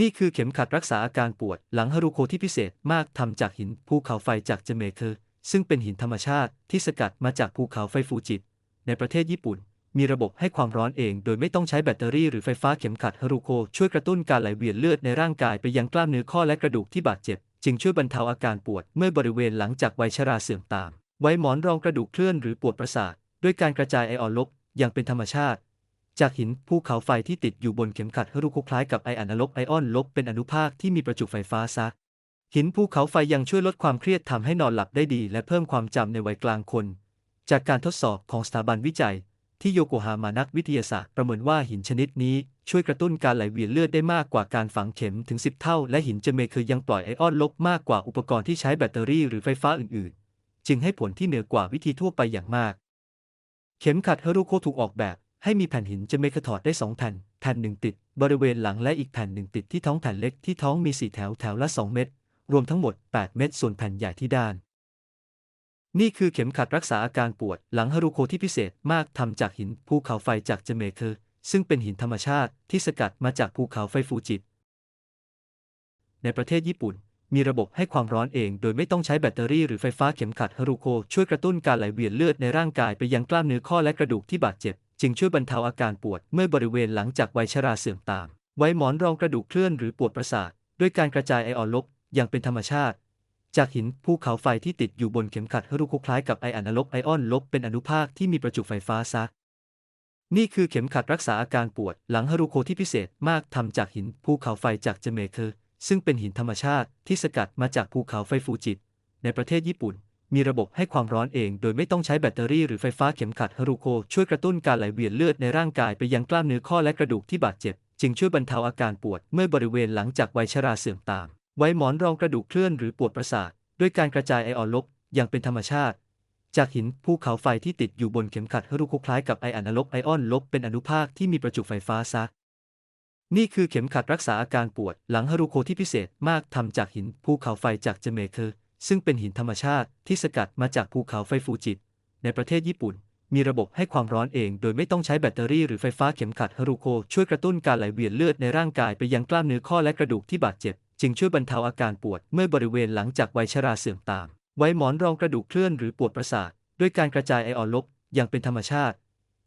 นี่คือเข็มขัดรักษาอาการปวดหลังฮารุโคที่พิเศษมากทำจากหินภูเขาไฟจากเจเมเคอร์ซึ่งเป็นหินธรรมชาติที่สกัดมาจากภูเขาไฟฟูจิในประเทศญี่ปุ่น มีระบบให้ความร้อนเอง โดยไม่ต้องใช้แบตเตอรี่หรือไฟฟ้าเข็มขัดฮารุโคช่วยกระตุ้นการไหลเวียนเลือดในร่างกายไปยังกล้ามเนื้อข้อและกระดูกที่บาดเจ็บ จึงช่วยบรรเทาอาการปวดเมื่อบริเวณหลังจากวัยชราเสื่อมตาม ไว้หมอนรองกระดูกเคลื่อนหรือปวดประสาทด้วยการกระจายไอออนลบอย่างเป็นธรรมชาติ จากหินภูเขาไฟที่ติดอยู่บนเข็มขัดฮารุโคคล้ายกับไออนลบไอออนลบเป็นอนุภาคที่มีประจุไฟฟ้าซัก หินภูเขาไฟยังช่วยลดความเครียดทำให้นอนหลับได้ดี และเพิ่มความจำในวัยกลางคน จากการทดสอบของสถาบันวิจัย ที่โยโกฮามานักวิทยาศาสตร์ประเมินว่าหินชนิดนี้ช่วยกระตุ้นการไหลเวียนเลือดได้มากกว่าการฝังเข็มถึง 10 เท่า และหินเจเมเคยยังปล่อยไอออนลบมากกว่าอุปกรณ์ที่ใช้แบตเตอรี่หรือไฟฟ้าอื่นๆ จึงให้ผลที่เหนือกว่าวิธีทั่วไปอย่างมาก เข็มขัดเฮอรูโคถูกออกแบบ ให้มีแผ่นหินเจเมคถอดได้2แผ่น แผ่นหนึ่งติด บริเวณหลังและอีกแผ่นหนึ่งติดที่ท้องแผ่นเล็กที่ท้องมี4แถวแถวละ2เม็ดรวมทั้งหมด 8 เม็ดส่วนแผ่นใหญ่ที่ด้าน นี่คือเข็มขัดรักษาอาการปวดหลังฮารุโคที่พิเศษมากทำจากหินภูเขาไฟจากเจเมเคอซึ่งเป็นหินธรรมชาติที่สกัดมาจากภูเขาไฟฟูจิในประเทศญี่ปุ่น มีระบบให้ความร้อนเอง โดยไม่ต้องใช้แบตเตอรี่หรือไฟฟ้าเข็มขัดฮารุโคช่วยกระตุ้นการไหลเวียนเลือดในร่างกายไปยังกล้ามเนื้อข้อและกระดูกที่บาดเจ็บ จึงช่วยบรรเทาอาการปวดเมื่อบริเวณหลังจากวัยชราเสื่อมตาม ไว้หมอนรองกระดูกเคลื่อนหรือปวดประสาท ด้วยการกระจายไอออนลบอย่างเป็นธรรมชาติ จากหินภูเขาไฟที่ติดอยู่บนเข็มขัดฮารุโคคล้ายกับไออนลบไอออนลบเป็นอนุภาคที่มีประจุไฟฟ้าซัก นี่คือเข็มขัดรักษาอาการปวดหลังฮารุโคที่พิเศษมากทำจากหินภูเขาไฟจากเจเมเคอร์ซึ่งเป็นหินธรรมชาติที่สกัดมาจากภูเขาไฟฟูจิในประเทศญี่ปุ่น มีระบบให้ความร้อนเอง โดยไม่ต้องใช้แบตเตอรี่หรือไฟฟ้าเข็มขัดฮารุโคช่วยกระตุ้นการไหลเวียนเลือดในร่างกายไปยังกล้ามเนื้อข้อและกระดูกที่บาดเจ็บ จึงช่วยบรรเทาอาการปวดเมื่อบริเวณหลังจากวัยชราเสื่อมตาม ไว้หมอนรองกระดูกเคลื่อนหรือปวดประสาทด้วยการกระจายไอออนลบอย่างเป็นธรรมชาติ จากหินภูเขาไฟที่ติดอยู่บนเข็มขัดฮารุโคคล้ายกับไออนลบไอออนลบเป็นอนุภาคที่มีประจุไฟฟ้าซักนี่คือเข็มขัดรักษาอาการปวดหลังฮารุโคที่พิเศษมากทำจากหินภูเขาไฟจากเจเมเคอร์ ซึ่งเป็นหินธรรมชาติที่สกัดมาจากภูเขาไฟฟูจิในประเทศญี่ปุ่น มีระบบให้ความร้อนเองโดยไม่ต้องใช้แบตเตอรี่หรือไฟฟ้าเข็มขัดฮารุโคช่วยกระตุ้นการไหลเวียนเลือดในร่างกายไปยังกล้ามเนื้อข้อและกระดูกที่บาดเจ็บ จึงช่วยบรรเทาอาการปวดเมื่อบริเวณหลังจากวัยชราเสื่อมตาม ไว้หมอนรองกระดูกเคลื่อนหรือปวดประสาทด้วยการกระจายไอออนลบอย่างเป็นธรรมชาติ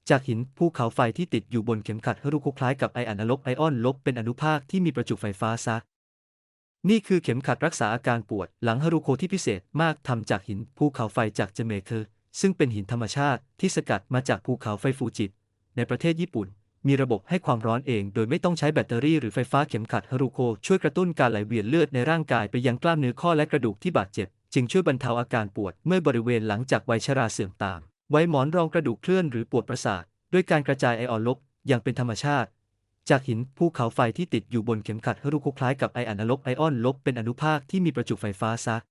จากหินภูเขาไฟที่ติดอยู่บนเข็มขัดฮารุโคคล้ายกับไออนลบไอออนลบเป็นอนุภาคที่มีประจุไฟฟ้าซัก นี่คือเข็มขัดรักษาอาการปวดหลังฮารุโคที่พิเศษมากทำจากหินภูเขาไฟจากเจเมเคอร์ซึ่งเป็นหินธรรมชาติที่สกัดมาจากภูเขาไฟฟูจิในประเทศญี่ปุ่น มีระบบให้ความร้อนเอง โดยไม่ต้องใช้แบตเตอรี่หรือไฟฟ้าเข็มขัดฮารุโคช่วยกระตุ้นการไหลเวียนเลือดในร่างกายไปยังกล้ามเนื้อข้อและกระดูกที่บาดเจ็บ จึงช่วยบรรเทาอาการปวดเมื่อบริเวณหลังจากวัยชราเสื่อมตาม ไว้หมอนรองกระดูกเคลื่อนหรือปวดประสาทด้วยการกระจายไอออนลบอย่างเป็นธรรมชาติ จากหินภูเขาไฟที่ติดอยู่บนเข็มขัดฮารุโคคล้ายกับไอออนลบไอออนลบเป็นอนุภาคที่มีประจุไฟฟ้าซัก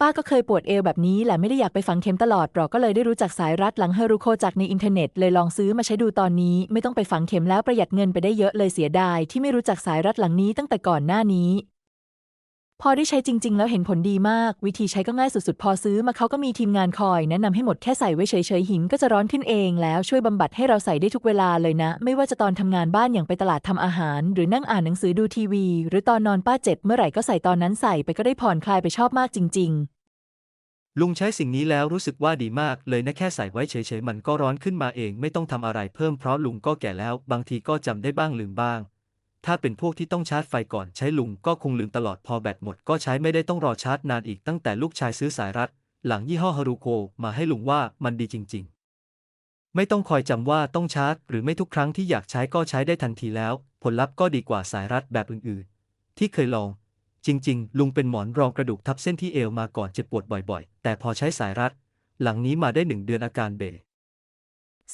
ป้าก็เคยปวดเอวแบบนี้แหละไม่ได้อยากไปฝังเข็มตลอดหรอกก็เลยได้รู้จักสายรัดหลังเฮรุโคจากในอินเทอร์เน็ตเลยลองซื้อมาใช้ดูตอนนี้ ไม่ต้องไปฝังเข็มแล้วประหยัดเงินไปได้เยอะเลยเสียดายที่ไม่รู้จักสายรัดหลังนี้ตั้งแต่ก่อนหน้านี้ พอได้ใช้จริง ๆ แล้วเห็นผลดีมาก วิธีใช้ก็ง่ายสุดๆ พอซื้อมาเขาก็มีทีมงานคอย แนะนำให้หมดแค่ใส่ไว้เฉยๆ หินก็จะร้อนขึ้นเองแล้วช่วยบำบัดให้เราใส่ได้ทุกเวลาเลยนะ ไม่ว่าจะตอนทำงานบ้านอย่างไปตลาดทำอาหาร หรือนั่งอ่านหนังสือดูทีวี หรือตอนนอนป้าเจ็บเมื่อไหร่ก็ใส่ตอนนั้นใส่ไปก็ได้ผ่อนคลายไปชอบมากจริง ๆลุงใช้สิ่งนี้แล้วรู้สึกว่าดีมากเลยนะแค่ใส่ไว้เฉยๆมันก็ร้อนขึ้นมาเองไม่ต้องทำอะไรเพิ่มเพราะลุงก็แก่แล้ว บางทีก็จำได้บ้างลืมบ้าง ถ้าเป็นพวกที่ต้องชาร์จไฟก่อนใช้ลุงก็คงลืมตลอดพอแบตหมดก็ใช้ไม่ได้ต้องรอชาร์จนานอีกตั้งแต่ลูกชายซื้อสายรัด หลังยี่ห้อฮารุโคมาให้ลุงว่ามันดีจริง ๆ ไม่ต้องคอยจำว่าต้องชาร์จ หรือไม่ทุกครั้งที่อยากใช้ก็ใช้ได้ทันทีแล้ว ผลลัพธ์ก็ดีกว่าสายรัดแบบอื่นๆ ที่เคยลอง จริง ๆ ลุงเป็นหมอนรองกระดูกทับเส้นที่เอวมาก่อนเจ็บปวดบ่อย ๆ แต่พอใช้สายรัด หลังนี้มาได้หนึ่งเดือนอาการเบ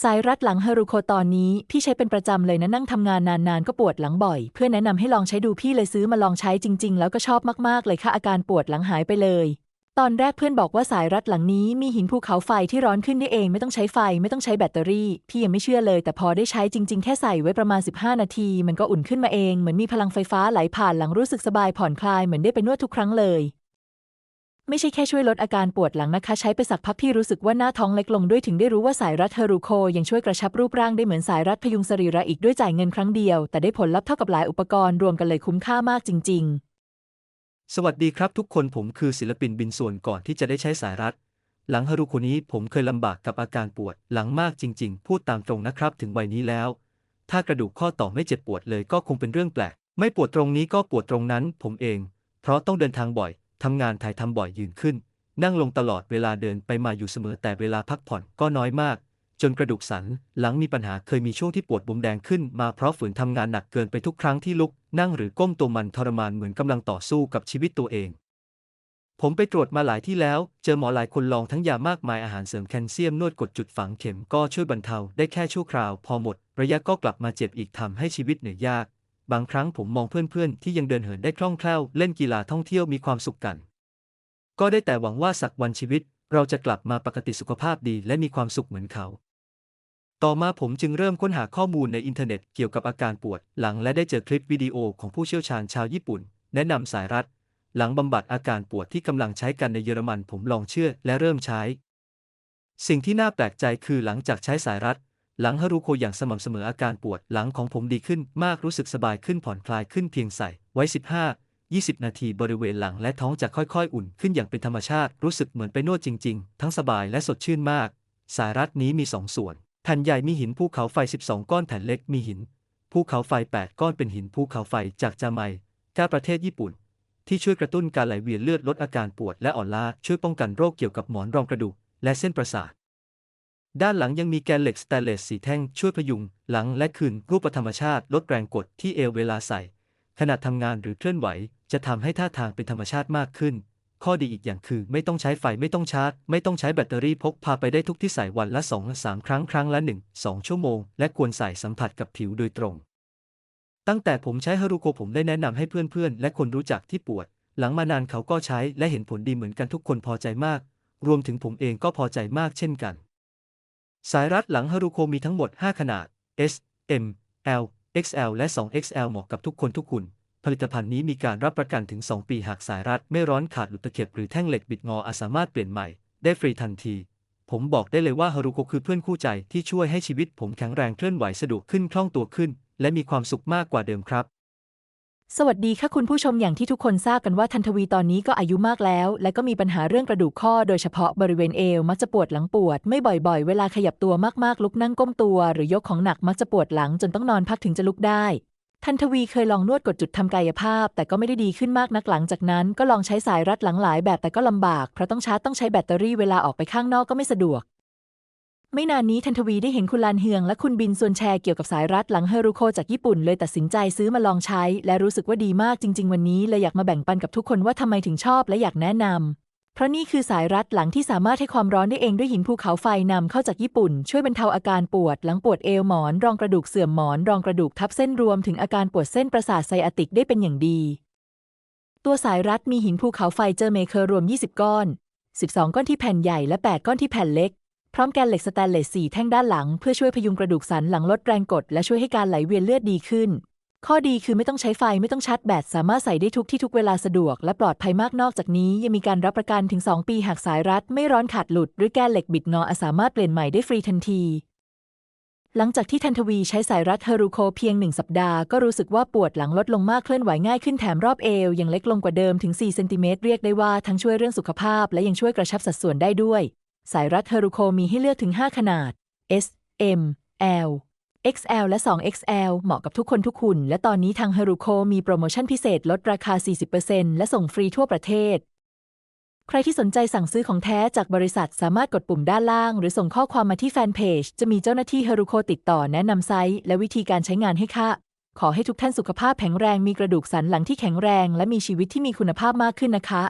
สายรัดหลังฮารุโคตอนนี้พี่ใช้เป็นประจำเลยนะนั่งทำงานนานๆ ก็ปวดหลังบ่อย เพื่อนแนะนำให้ลองใช้ดูพี่เลยซื้อมาลองใช้จริง ๆ แล้วก็ชอบมากๆเลยค่ะอาการปวดหลังหายไปเลย ตอนแรกเพื่อนบอกว่าสายรัดหลังนี้มีหินภูเขาไฟที่ร้อนขึ้นได้เองไม่ต้องใช้ไฟไม่ต้องใช้แบตเตอรี่ พี่ยังไม่เชื่อเลย แต่พอได้ใช้จริง ๆ แค่ใส่ไว้ประมาณ 15 นาที มันก็อุ่นขึ้นมาเองเหมือนมีพลังไฟฟ้าไหลผ่านหลังรู้สึกสบายผ่อนคลายเหมือนได้ไปนวดทุกครั้งเลย ไม่ใช่แค่ช่วยลดอาการปวดหลังนะคะ ใช้ไปสักพักพี่รู้สึกว่าหน้าท้องเล็กลงด้วยถึงได้รู้ว่าสายรัดเฮรูโค ยังช่วยกระชับรูปร่างได้เหมือนสายรัดพยุงสรีระอีกด้วยจ่ายเงินครั้งเดียว แต่ได้ผลลัพธ์เท่ากับหลายอุปกรณ์รวมกันเลยคุ้มค่ามากจริง ๆ สวัสดีครับทุกคนผมคือศิลปินบินส่วนก่อนที่จะได้ใช้สายรัด หลังฮารุโคนนี้ผมเคยลำบากกับอาการปวดหลังมากจริง ๆ พูดตามตรงนะครับ ถึงวัยนี้แล้ว ถ้ากระดูกข้อต่อไม่เจ็บปวดเลยก็คงเป็นเรื่องแปลก ไม่ปวดตรงนี้ก็ปวดตรงนั้น ผมเอง เพราะต้องเดินทางบ่อย ทำงานถ่ายทำบ่อยยืนขึ้น นั่งลงตลอดเวลาเดินไปมาอยู่เสมอแต่เวลาพักผ่อนก็น้อยมาก จนกระดูกสันหลังมีปัญหาเคยมีช่วงที่ปวดบวมแดงขึ้นมาเพราะฝืนทำงานหนักเกินไปทุกครั้งที่ลุก นั่งหรือก้มตัวมันทรมานเหมือนกำลังต่อสู้กับชีวิตตัวเองผมไปตรวจมาหลายที่แล้ว เจอหมอหลายคนลองทั้งยามากมายอาหารเสริมแคลเซียมนวดกดจุดฝังเข็มก็ช่วยบรรเทาได้แค่ชั่วคราว พอหมด ระยะก็กลับมาเจ็บอีกทำให้ชีวิตเหนื่อยยาก บางครั้งผมมองเพื่อนๆ ที่ยังเดินเหินได้คล่องแคล่ว เล่นกีฬาท่องเที่ยวมีความสุขกัน ก็ได้แต่หวังว่าสักวันชีวิต เราจะกลับมาปกติสุขภาพดีและมีความสุขเหมือนเขา ต่อมาผมจึงเริ่มค้นหาข้อมูลในอินเทอร์เน็ตเกี่ยวกับอาการปวดหลังและได้เจอคลิปวิดีโอของผู้เชี่ยวชาญชาวญี่ปุ่น แนะนำสายรัดหลังบำบัดอาการปวดที่กำลังใช้กันในเยอรมันผมลองเชื่อและเริ่มใช้ สิ่งที่น่าแปลกใจคือหลังจากใช้สายรัด หลังฮารุโคอย่างสม่ำเสมออาการปวดหลังของผมดีขึ้นมากรู้สึกสบายขึ้นผ่อนคลายขึ้นเพียงใส่ไว้ 15 20 นาทีบริเวณหลังและท้องจะค่อยๆ อุ่นขึ้นอย่างเป็นธรรมชาติรู้สึกเหมือนไปนวดจริงๆ ทั้งสบายและสดชื่นมาก สายรัดนี้มี 2 ส่วน แผ่นใหญ่มีหินภูเขาไฟ 12 ก้อนแผ่นเล็กมีหินภูเขาไฟ 8 ก้อนเป็นหินภูเขาไฟจากจาไมกาประเทศญี่ปุ่น ที่ช่วยกระตุ้นการไหลเวียนเลือดลดอาการปวดและอ่อนล้าช่วยป้องกันโรคเกี่ยวกับหมอนรองกระดูกและเส้นประสาท ด้านหลังยังมีแกนเหล็กสแตนเลสสีแท่งช่วยพยุง หลังและคืนรูปธรรมชาติลดแรงกดที่เอวเวลาใส่ ขณะทำงานหรือเคลื่อนไหว จะทำให้ท่าทางเป็นธรรมชาติมากขึ้น ข้อดีอีกอย่างคือไม่ต้องใช้ไฟไม่ต้องชาร์จ ไม่ต้องใช้แบตเตอรี่พกพาไปได้ทุกที่ใส่วันละ 2 3 ครั้งครั้งละ 1 2 ชั่วโมง และควรใส่สัมผัสกับผิวโดยตรง ตั้งแต่ผมใช้ฮารุโกผมได้แนะนำให้เพื่อนๆ และคนรู้จักที่ปวด หลังมานานเขาก็ใช้และเห็นผลดีเหมือนกันทุกคนพอใจมาก รวมถึงผมเองก็พอใจมากเช่นกัน สายรัดหลังฮารุโคมีทั้งหมด 5 ขนาด S M L XL และ 2XL เหมาะกับทุกคนทุกคุณ ผลิตภัณฑ์นี้มีการรับประกันถึง 2 ปีหากสายรัดไม่ร้อนขาดหลุดตะเข็บหรือแท่งเหล็กบิดงออาจสามารถเปลี่ยนใหม่ ได้ฟรีทันที ผมบอกได้เลยว่าฮารุโกคือเพื่อนคู่ใจที่ช่วยให้ชีวิตผมแข็งแรงเคลื่อนไหวสะดวกขึ้นคล่องตัวขึ้น และมีความสุขมากกว่าเดิมครับ สวัสดีค่ะคุณผู้ชมอย่างที่ทุกคนทราบกันว่าทันทวีตอนนี้ก็อายุมากแล้ว และก็มีปัญหาเรื่องกระดูกข้อ โดยเฉพาะบริเวณเอวมักจะปวดหลังปวด ไม่บ่อยๆ เวลาขยับตัวมากๆ ลุกนั่งก้มตัว หรือยกของหนักมักจะปวดหลังจนต้องนอนพักถึงจะลุกได้ ทันทวีเคยลองนวดกดจุดทำกายภาพ แต่ก็ไม่ได้ดีขึ้นมากนักหลังจากนั้น ก็ลองใช้สายรัดหลังหลายแบบแต่ก็ลำบากเพราะต้องชาร์จต้องใช้แบตเตอรี่เวลาออกไปข้างนอกก็ไม่สะดวก ไม่นานนี้ทันทวีได้เห็นคุณลานเฮืองและคุณบินส่วนแชร์เกี่ยวกับสายรัดหลังเฮรุโคจากญี่ปุ่น เลยตัดสินใจซื้อมาลองใช้ และรู้สึกว่าดีมากจริง ๆ วันนี้เลยอยากมาแบ่งปันกับทุกคนว่าทำไมถึงชอบและอยากแนะนำเพราะนี่คือสายรัดหลังที่สามารถให้ความร้อนได้เองด้วยหินภูเขาไฟนำเข้าจากญี่ปุ่น ช่วยบรรเทาอาการปวด หลังปวดเอวหมอน รองกระดูกเสื่อมหมอนรองกระดูกทับเส้นรวมถึงอาการปวดเส้นประสาทไซอาติกได้เป็นอย่างดี ตัวสายรัดมีหินภูเขาไฟเจอเมเคอร์รวม 20 ก้อน 12 ก้อนที่แผ่นใหญ่และ 8 ก้อนที่แผ่นเล็ก พร้อมแกนเหล็กสแตนเลส4แท่งด้านหลังเพื่อช่วยพยุงกระดูกสันหลังลดแรงกด และช่วยให้การไหลเวียนเลือดดีขึ้น ข้อดีคือไม่ต้องใช้ไฟไม่ต้องชาร์จแบตสามารถใส่ได้ทุกที่ทุกเวลาสะดวก และปลอดภัยมากนอกจากนี้ ยังมีการรับประกันถึง 2 ปีหากสายรัด ไม่ร้อนขาดหลุด หรือแกนเหล็กบิดงออสามารถเปลี่ยนใหม่ได้ฟรีทันทีหลังจากที่ทันทวีใช้สายรัดเฮรูโคเพียงหนึ่งสัปดาห์ก็รู้สึกว่าปวดหลังลดลงมากเคลื่อนไหวง่ายขึ้นแถมรอบเอวยังเล็กลงกว่าเดิมถึง4เซนติเมตรเรียกได้ว่าทั้งช่วยเรื่องสุขภาพ และยังช่วยกระชับสัดส่วนได้ด้วย สายรัดเฮรูโคมีให้เลือกถึง 5 ขนาด S M L XL และ 2XL เหมาะกับทุกคนทุกคุณและตอนนี้ทางเฮรูโคมีโปรโมชั่นพิเศษลดราคา 40%และส่งฟรีทั่วประเทศ ใครที่สนใจสั่งซื้อของแท้จากบริษัทสามารถกดปุ่มด้านล่าง หรือส่งข้อความมาที่แฟนเพจ จะมีเจ้าหน้าที่เฮรูโคติดต่อแนะนำไซส์และวิธีการใช้งานให้ค่ะ ขอให้ทุกท่านสุขภาพแข็งแรงมีกระดูกสันหลังที่แข็งแรง และมีชีวิตที่มีคุณภาพมากขึ้นนะคะ